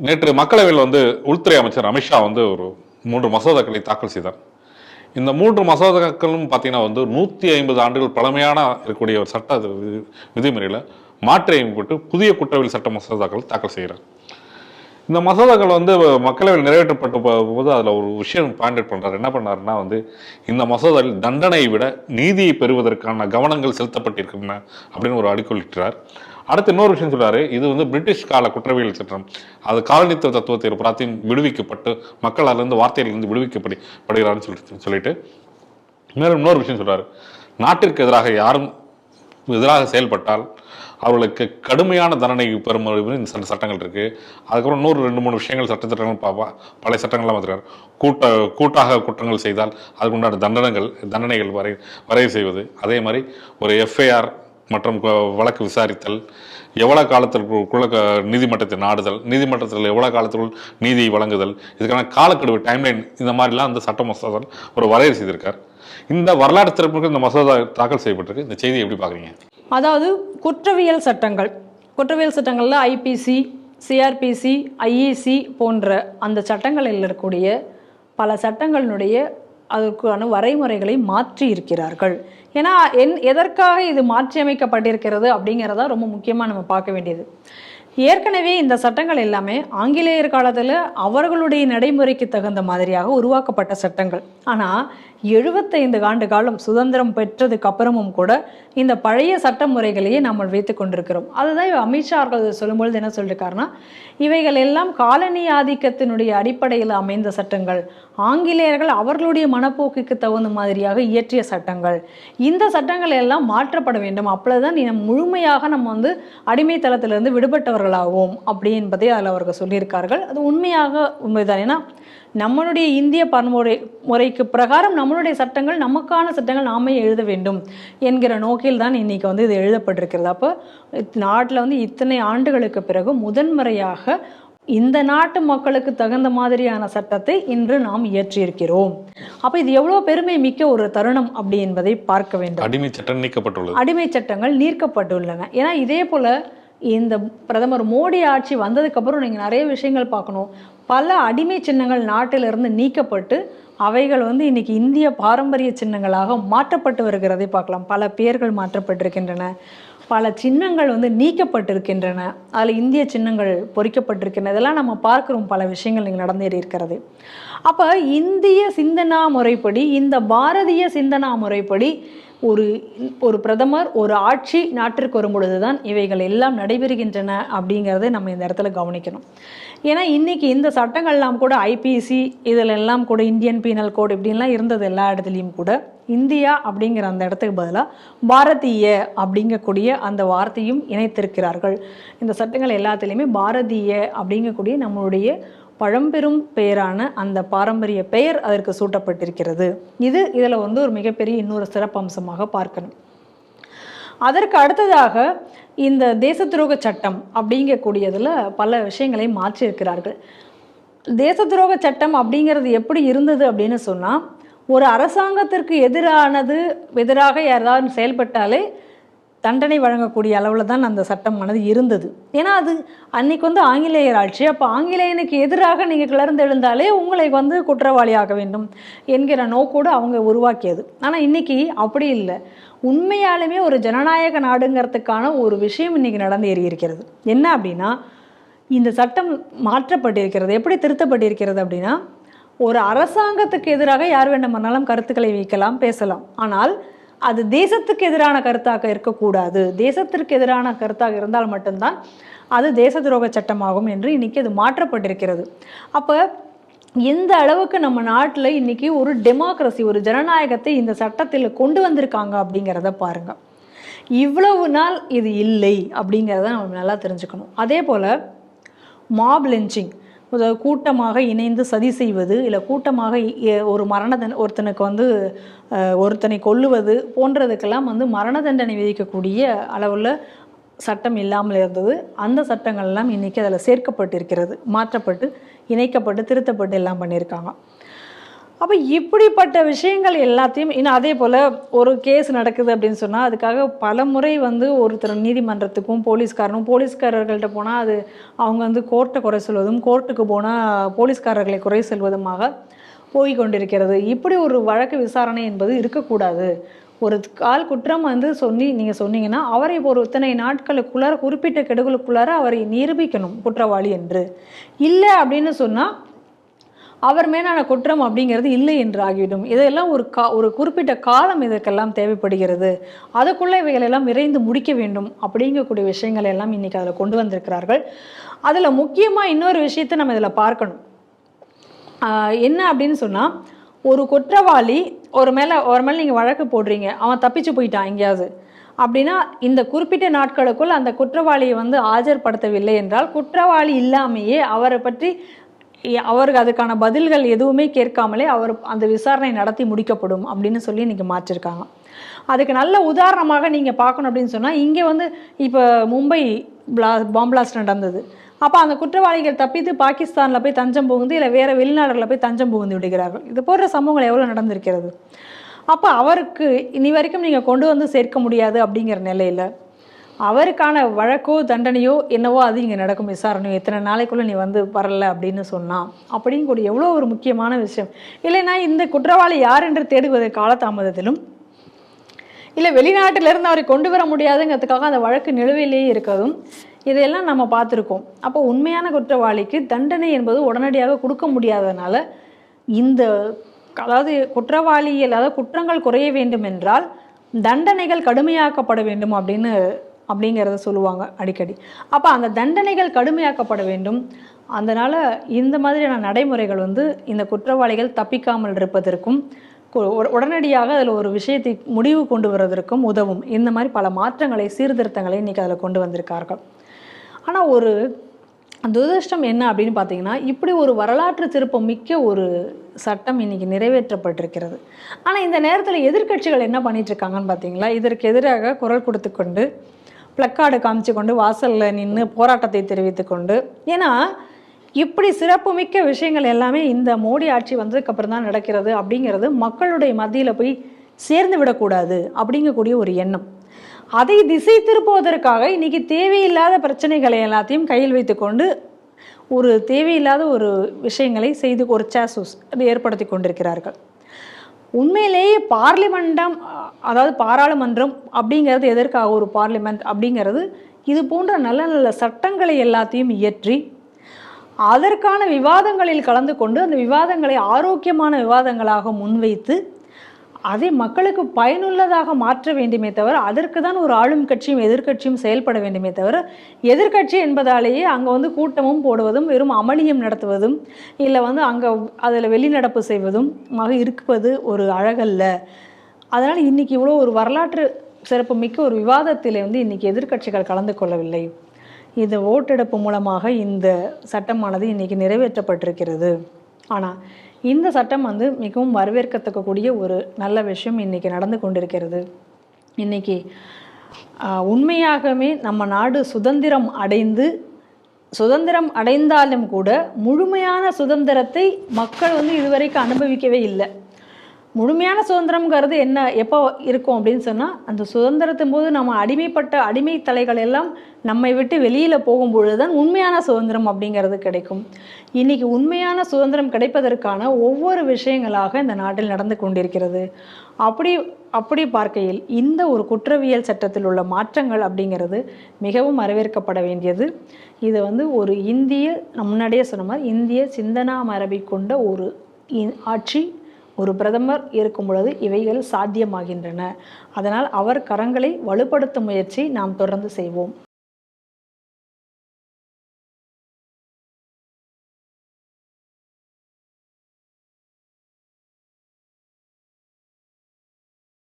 நேற்று மக்களவையில் வந்து உள்துறை அமைச்சர் அமித்ஷா வந்து ஒரு மூன்று மசோதாக்களை தாக்கல் செய்தார். இந்த மூன்று மசோதாக்களும் பார்த்தீங்கன்னா வந்து நூற்றி ஐம்பது ஆண்டுகள் பழமையான இருக்கக்கூடிய ஒரு சட்ட விதிமுறையில் மாற்றி அமைப்பட்டு புதிய குற்றவியல் சட்ட மசோதாக்கள் தாக்கல் செய்கிறார். இந்த மசோதாக்கள் வந்து மக்களவையில் நிறைவேற்றப்பட்ட போது அதில் ஒரு விஷயம் பாயிண்ட் பண்ணுறாரு என்ன பண்ணாருன்னா வந்து இந்த மசோதாவில் தண்டனையை விட நீதியை பெறுவதற்கான கவனங்கள் செலுத்தப்பட்டிருக்கின்றன அப்படின்னு ஒரு அடிக்கொள்ளிட்டார் அடுத்து இன்னொரு விஷயம் சொல்றாரு. இது வந்து பிரிட்டிஷ் கால குற்றவியல் சட்டம். அது காலனித்துவ தத்துவத்தை ஒரு பிராத்தியம் விடுவிக்கப்பட்டு மக்கள் அதிலிருந்து வார்த்தையிலிருந்து விடுவிக்கப்படி படுகிறான்னு சொல்லிட்டு சொல்லிட்டு. மேலும் இன்னொரு விஷயம் சொல்றாரு. நாட்டிற்கு எதிராக யாரும் எதிராக செயல்பட்டால் அவர்களுக்கு கடுமையான தண்டனை பெறும் இந்த சட்ட சட்டங்கள் இருக்கு. அதுக்கப்புறம் இன்னொரு ரெண்டு மூணு விஷயங்கள் சட்ட திட்டங்கள் பாப்பா பழைய சட்டங்கள்லாம் பார்த்துருக்காரு. கூட்ட கூட்டாக குற்றங்கள் செய்தால் அதுக்குண்டான தண்டனைகள் தண்டனைகள் வரை வரைவு செய்வது. அதே மாதிரி ஒரு எஃப்ஐஆர் மற்றும் வழக்கு விசாரித்தல் எவ்வளோ காலத்திற்குள்ள க- நீதிமன்றத்தை நாடுதல் நீதிமன்றத்தில் எவ்வளோ காலத்திற்குள் நீதியை வழங்குதல் இதுக்கான காலக்கெடுவு டைம்லைன் இந்த மாதிரிலாம் அந்த சட்ட மசோதா ஒரு வரையறை செய்திருக்கார். இந்த வரலாற்று சிறப்புக்கு இந்த மசோதா தாக்கல் செய்யப்பட்டிருக்கு. இந்த செய்தியை எப்படி பார்க்குறீங்க? அதாவது குற்றவியல் சட்டங்கள் குற்றவியல் சட்டங்களில் ஐபிசி சிஆர்பிசி ஐஇசி போன்ற அந்த சட்டங்களில் இருக்கக்கூடிய பல சட்டங்களினுடைய அதற்கான வரைமுறைகளை மாற்றி இருக்கிறார்கள் ஏன்னா என் எதற்காக இது மாற்றியமைக்கப்பட்டிருக்கிறது அப்படிங்கிறத ரொம்ப முக்கியமாக நம்ம பார்க்க வேண்டியது. ஏற்கனவே இந்த சட்டங்கள் எல்லாமே ஆங்கிலேயர் காலத்தில் அவர்களுடைய நடைமுறைக்கு தகுந்த மாதிரியாக உருவாக்கப்பட்ட சட்டங்கள். ஆனால் எழுபத்தைந்து ஆண்டு காலம் சுதந்திரம் பெற்றதுக்கு அப்புறமும் கூட இந்த பழைய சட்ட முறைகளையே நம்ம வைத்து கொண்டிருக்கிறோம். அதுதான் அமித்ஷா அவர்கள் சொல்லும்பொழுது என்ன சொல்லியிருக்காருன்னா இவைகள் எல்லாம் காலனி ஆதிக்கத்தினுடைய அடிப்படையில் அமைந்த சட்டங்கள். ஆங்கிலேயர்கள் அவர்களுடைய மனப்போக்குக்கு தகுந்த மாதிரியாக இயற்றிய சட்டங்கள். இந்த சட்டங்கள் எல்லாம் மாற்றப்பட வேண்டும். அப்பொழுதுதான் நம்ம முழுமையாக நம்ம வந்து அடிமைத்தளத்திலிருந்து விடுபட்டவர்களாகும் அப்படி என்பதை அதில் அவர்கள் சொல்லியிருக்கார்கள். அது உண்மையாக உண்மைதான் ஏன்னா நம்மளுடைய இந்திய பன்முறை முறைக்கு பிரகாரம் நம்மளுடைய சட்டங்கள் நமக்கான சட்டங்கள் நாமே எழுத வேண்டும் என்கிற நோக்கில் தான் இன்னைக்கு வந்து இது எழுதப்பட்டிருக்கிறது. அப்போ நாட்டில் வந்து இத்தனை ஆண்டுகளுக்கு பிறகு முதன்முறையாக இந்த நாட்டு மக்களுக்கு தகுந்த மாதிரியான சட்டத்தை இன்று நாம் இயற்றியிருக்கிறோம். அப்போ இது எவ்வளோ பெருமை மிக்க ஒரு தருணம் அப்படி என்பதை பார்க்க வேண்டும். அடிமை சட்டம் நீக்கப்பட்டுள்ளது. அடிமை சட்டங்கள் நீர்க்கப்பட்டுள்ளன ஏன்னா இதே போல இந்த பிரதமர் மோடி ஆட்சி வந்ததுக்கப்புறம் நீங்கள் நிறைய விஷயங்கள் பார்க்கணும். பல அடிமை சின்னங்கள் நாட்டிலிருந்து நீக்கப்பட்டு அவைகள் வந்து இன்னைக்கு இந்திய பாரம்பரிய சின்னங்களாக மாற்றப்பட்டு வருகிறதை பார்க்கலாம். பல பெயர்கள் மாற்றப்பட்டிருக்கின்றன. பல சின்னங்கள் வந்து நீக்கப்பட்டிருக்கின்றன. அதில் இந்திய சின்னங்கள் பொறிக்கப்பட்டிருக்கின்றன. இதெல்லாம் நம்ம பார்க்கிறோம். பல விஷயங்கள் இங்கே நடந்தேறி இருக்கிறது. அப்போ இந்திய சிந்தனா முறைப்படி இந்த பாரதிய சிந்தனா முறைப்படி ஒரு ஒரு பிரதமர் ஒரு ஆட்சி நாட்டிற்கு வரும் பொழுதுதான் இவைகள் எல்லாம் நடைபெறுகின்றன அப்படிங்கிறத நம்ம இந்த இடத்துல கவனிக்கணும். ஏன்னா இன்றைக்கி இந்த சட்டங்கள்லாம் கூட ஐபிசி இதில் எல்லாம் கூட இந்தியன் பீனல் கோட் இப்படின்லாம் இருந்தது எல்லா இடத்துலையும் கூட இந்தியா அப்படிங்கிற அந்த இடத்துக்கு பதிலாக பாரதிய அப்படிங்கக்கூடிய அந்த வார்த்தையும் இணைத்திருக்கிறார்கள். இந்த சட்டங்கள் எல்லாத்துலேயுமே பாரதிய அப்படிங்கக்கூடிய நம்மளுடைய பழம்பெரும் பெயரான அந்த பாரம்பரிய பெயர் அதற்கு சூட்டப்பட்டிருக்கிறது. இது இதில் வந்து ஒரு மிகப்பெரிய இன்னொரு சிறப்பம்சமாக பார்க்கணும். அதற்கு அடுத்ததாக இந்த தேச துரோக சட்டம் அப்படிங்கக்கூடியதில் பல விஷயங்களை மாற்றியிருக்கிறார்கள். தேச துரோக சட்டம் அப்படிங்கிறது எப்படி இருந்தது அப்படின்னு சொன்னால் ஒரு அரசாங்கத்திற்கு எதிரானது எதிராக யாராவது செயல்பட்டாலே தண்டனை வழங்கக்கூடிய அளவில் தான் அந்த சட்டமானது இருந்தது. ஏன்னா அது அன்னைக்கு வந்து ஆங்கிலேயர் ஆட்சி. அப்போ ஆங்கிலேயனுக்கு எதிராக நீங்கள் கிளர்ந்து எழுந்தாலே உங்களை வந்து குற்றவாளியாக வேண்டும் என்கிற நோக்கோடு அவங்க உருவாக்கியது. ஆனால் இன்னைக்கு அப்படி இல்லை. உண்மையாலுமே ஒரு ஜனநாயக நாடுங்கிறதுக்கான ஒரு விஷயம் இன்னைக்கு ஏறி இருக்கிறது என்ன அப்படின்னா இந்த சட்டம் மாற்றப்பட்டிருக்கிறது. எப்படி திருத்தப்பட்டிருக்கிறது அப்படின்னா ஒரு அரசாங்கத்துக்கு எதிராக யார் வேண்டுமானாலும் கருத்துக்களை வைக்கலாம் பேசலாம். ஆனால் அது தேசத்துக்கு எதிரான கருத்தாக இருக்கக்கூடாது. தேசத்திற்கு எதிரான கருத்தாக இருந்தால் மட்டும்தான் அது தேச துரோக சட்டமாகும் என்று இன்னைக்கு அது மாற்றப்பட்டிருக்கிறது. அப்போ எந்த அளவுக்கு நம்ம நாட்டில் இன்னைக்கு ஒரு டெமோக்ரஸி ஒரு ஜனநாயகத்தை இந்த சட்டத்தில் கொண்டு வந்திருக்காங்க அப்படிங்கிறத பாருங்க. இவ்வளவு நாள் இது இல்லை அப்படிங்கிறத நம்ம நல்லா தெரிஞ்சுக்கணும். அதே போல் மாப் லெஞ்சிங் கூட்டமாக இணைந்து சதி செய்வது இல்லை கூட்டமாக இ- ஒரு மரண தண்ட ஒருத்தனுக்கு வந்து ஒருத்தனை கொல்லுவது போன்றதுக்கெல்லாம் வந்து மரண தண்டனை விதிக்கக்கூடிய அளவில் சட்டம் இல்லாமல் இருந்தது. அந்த சட்டங்கள்லாம் இன்றைக்கி அதில் சேர்க்கப்பட்டிருக்கிறது மாற்றப்பட்டு இணைக்கப்பட்டு திருத்தப்பட்டு எல்லாம் பண்ணியிருக்காங்க. அப்போ இப்படிப்பட்ட விஷயங்கள் எல்லாத்தையும் இன்னும் அதே போல் ஒரு கேஸ் நடக்குது அப்படின்னு சொன்னால் அதுக்காக பல முறை வந்து ஒருத்தர் நீதிமன்றத்துக்கும் போலீஸ்காரனும் போலீஸ்காரர்கள்ட்ட போனால் அது அவங்க வந்து கோர்ட்டை குறை சொல்வதும் கோர்ட்டுக்கு போனால் போலீஸ்காரர்களை குறை சொல்வதுமாக போய்கொண்டிருக்கிறது. இப்படி ஒரு வழக்கு விசாரணை என்பது இருக்கக்கூடாது. ஒரு கால் குற்றம் வந்து சொல்லி நீங்கள் சொன்னீங்கன்னா அவரை இப்போ ஒரு இத்தனை நாட்களுக்குள்ளார குறிப்பிட்ட கெடுகளுக்குள்ளார அவரை நிரூபிக்கணும் குற்றவாளி என்று. இல்லை அப்படின்னு சொன்னால் அவர் மேலான குற்றம் அப்படிங்கிறது இல்லை என்று ஆகிவிடும். இதெல்லாம் ஒரு கா ஒரு குறிப்பிட்ட காலம் இதற்கெல்லாம் தேவைப்படுகிறது. அதுக்குள்ளே இவைகளெல்லாம் விரைந்து முடிக்க வேண்டும் அப்படிங்கக்கூடிய விஷயங்களை எல்லாம் இன்னைக்கு அதில் கொண்டு வந்திருக்கிறார்கள். அதில் முக்கியமாக இன்னொரு விஷயத்தை நம்ம இதில் பார்க்கணும். ஆஹ் என்ன அப்படின்னு சொன்னால் ஒரு குற்றவாளி ஒரு மேலே ஒரு மேலே நீங்கள் வழக்கு போடுறீங்க அவன் தப்பிச்சு போயிட்டான் எங்கேயாவது. அப்படின்னா இந்த குறிப்பிட்ட நாட்களுக்குள் அந்த குற்றவாளியை வந்து ஆஜர்படுத்தவில்லை என்றால் குற்றவாளி இல்லாமையே அவரை பற்றி அவருக்கு அதுக்கான பதில்கள் எதுவுமே கேட்காமலே அவர் அந்த விசாரணை நடத்தி முடிக்கப்படும் அப்படின்னு சொல்லி இன்றைக்கி மாற்றிருக்காங்க. அதுக்கு நல்ல உதாரணமாக நீங்கள் பார்க்கணும் அப்படின்னு சொன்னால் இங்கே வந்து இப்போ மும்பை பிளா பாம் பிளாஸ்ட் நடந்தது. அப்போ அந்த குற்றவாளிகள் தப்பித்து பாகிஸ்தானில் போய் தஞ்சம் புகுந்து இல்லை வேறு வெளிநாடுகளில் போய் தஞ்சம் புகுந்து விடுகிறார்கள். இது போன்ற சம்பவங்கள் எவ்வளோ நடந்திருக்கிறது? அப்போ அவருக்கு இனி வரைக்கும் நீங்கள் கொண்டு வந்து சேர்க்க முடியாது அப்படிங்கிற நிலையில் அவருக்கான வழக்கோ தண்டனையோ என்னவோ அது இங்கே நடக்கும் விசாரணையோ இத்தனை நாளைக்குள்ளே நீ வந்து வரல அப்படின்னு சொன்னான் அப்படின்னு கூட எவ்வளோ ஒரு முக்கியமான விஷயம். இல்லைன்னா இந்த குற்றவாளி யார் என்று தேடுவது காலதாமதத்திலும் இல்லை வெளிநாட்டிலிருந்து அவரை கொண்டு வர முடியாதுங்கிறதுக்காக அந்த வழக்கு நிலுவையிலேயே இருக்கிறதும் இதையெல்லாம் நம்ம பார்த்துருக்கோம். அப்போ உண்மையான குற்றவாளிக்கு தண்டனை என்பது உடனடியாக கொடுக்க முடியாததுனால இந்த அதாவது குற்றவாளிகள் அதாவது குற்றங்கள் குறைய வேண்டும் என்றால் தண்டனைகள் கடுமையாக்கப்பட வேண்டும் அப்படின்னு அப்படிங்கிறத சொல்லுவாங்க அடிக்கடி. அப்போ அந்த தண்டனைகள் கடுமையாக்கப்பட வேண்டும். அதனால் இந்த மாதிரியான நடைமுறைகள் வந்து இந்த குற்றவாளிகள் தப்பிக்காமல் இருப்பதற்கும் உடனடியாக அதில் ஒரு விஷயத்தை முடிவு கொண்டு வருவதற்கும் உதவும். இந்த மாதிரி பல மாற்றங்களை சீர்திருத்தங்களை இன்றைக்கி அதில் கொண்டு வந்திருக்கார்கள். ஆனால் ஒரு துரதிருஷ்டம் என்ன அப்படின்னு பார்த்தீங்கன்னா இப்படி ஒரு வரலாற்று திருப்பம் மிக்க ஒரு சட்டம் இன்னைக்கு நிறைவேற்றப்பட்டிருக்கிறது. ஆனால் இந்த நேரத்தில் எதிர்க்கட்சிகள் என்ன பண்ணிட்டு இருக்காங்கன்னு பார்த்தீங்களா இதற்கு எதிராக குரல் கொடுத்து கொண்டு பிளக்கார்டு காமிச்சு கொண்டு வாசலில் நின்று போராட்டத்தை தெரிவித்து கொண்டு. ஏன்னா இப்படி சிறப்புமிக்க விஷயங்கள் எல்லாமே இந்த மோடி ஆட்சி வந்ததுக்கப்புறம் தான் நடக்கிறது அப்படிங்கிறது மக்களுடைய மத்தியில் போய் சேர்ந்து விடக்கூடாது அப்படிங்கக்கூடிய ஒரு எண்ணம். அதை திசை திருப்புவதற்காக இன்னைக்கு தேவையில்லாத பிரச்சனைகளை எல்லாத்தையும் கையில் வைத்துக்கொண்டு ஒரு தேவையில்லாத ஒரு விஷயங்களை செய்து ஒரு சேசஸ் ஏற்படுத்தி கொண்டிருக்கிறார்கள். உண்மையிலேயே பார்லிமெண்டம் அதாவது பாராளுமன்றம் அப்படிங்கிறது எதற்காக ஒரு பார்லிமெண்ட் அப்படிங்கிறது இது போன்ற நல்ல நல்ல சட்டங்களை எல்லாத்தையும் இயற்றி அதற்கான விவாதங்களில் கலந்து கொண்டு அந்த விவாதங்களை ஆரோக்கியமான விவாதங்களாக முன்வைத்து அதை மக்களுக்கு பயனுள்ளதாக மாற்ற வேண்டுமே தவிர அதற்கு தான் ஒரு ஆளும் கட்சியும் எதிர்க்கட்சியும் செயல்பட வேண்டுமே தவிர எதிர்க்கட்சி என்பதாலேயே அங்கே வந்து கூட்டமும் போடுவதும் வெறும் அமளியும் நடத்துவதும் இல்லை வந்து அங்கே அதில் வெளிநடப்பு செய்வதும் இருப்பது ஒரு அழகல்ல. அதனால் இன்னைக்கு இவ்வளோ ஒரு வரலாற்று சிறப்பு மிக்க ஒரு விவாதத்தில் வந்து இன்னைக்கு எதிர்க்கட்சிகள் கலந்து கொள்ளவில்லை. இந்த ஓட்டெடுப்பு மூலமாக இந்த சட்டமானது இன்றைக்கி நிறைவேற்றப்பட்டிருக்கிறது. ஆனால் இந்த சட்டம் வந்து மிகவும் வரவேற்கத்தக்கக்கூடிய ஒரு நல்ல விஷயம் இன்னைக்கு நடந்து கொண்டிருக்கிறது. இன்னைக்கு உண்மையாகவே நம்ம நாடு சுதந்திரம் அடைந்து சுதந்திரம் அடைந்தாலும் கூட முழுமையான சுதந்திரத்தை மக்கள் வந்து இதுவரைக்கும் அனுபவிக்கவே இல்லை. முழுமையான சுதந்திரம்ங்கிறது என்ன எப்போ இருக்கும் அப்படின்னு சொன்னால் அந்த சுதந்திரத்தின் போது நம்ம அடிமைப்பட்ட அடிமை தலைகள் எல்லாம் நம்மை விட்டு வெளியில் போகும்பொழுது தான் உண்மையான சுதந்திரம் அப்படிங்கிறது கிடைக்கும். இன்னைக்கு உண்மையான சுதந்திரம் கிடைப்பதற்கான ஒவ்வொரு விஷயங்களாக இந்த நாட்டில் நடந்து கொண்டிருக்கிறது. அப்படி அப்படி பார்க்கையில் இந்த ஒரு குற்றவியல் சட்டத்தில் உள்ள மாற்றங்கள் அப்படிங்கிறது மிகவும் வரவேற்கப்பட வேண்டியது. இது வந்து ஒரு இந்திய முன்னாடியே சொன்ன மாதிரி இந்திய சிந்தனா மரபை கொண்ட ஒரு ஆட்சி. ஒரு பிரதமர் இருக்கும் பொழுது இவைகள் சாத்தியமாகின்றன. அதனால் அவர் கரங்களை வலுப்படுத்தும் முயற்சி நாம் தொடர்ந்து செய்வோம்.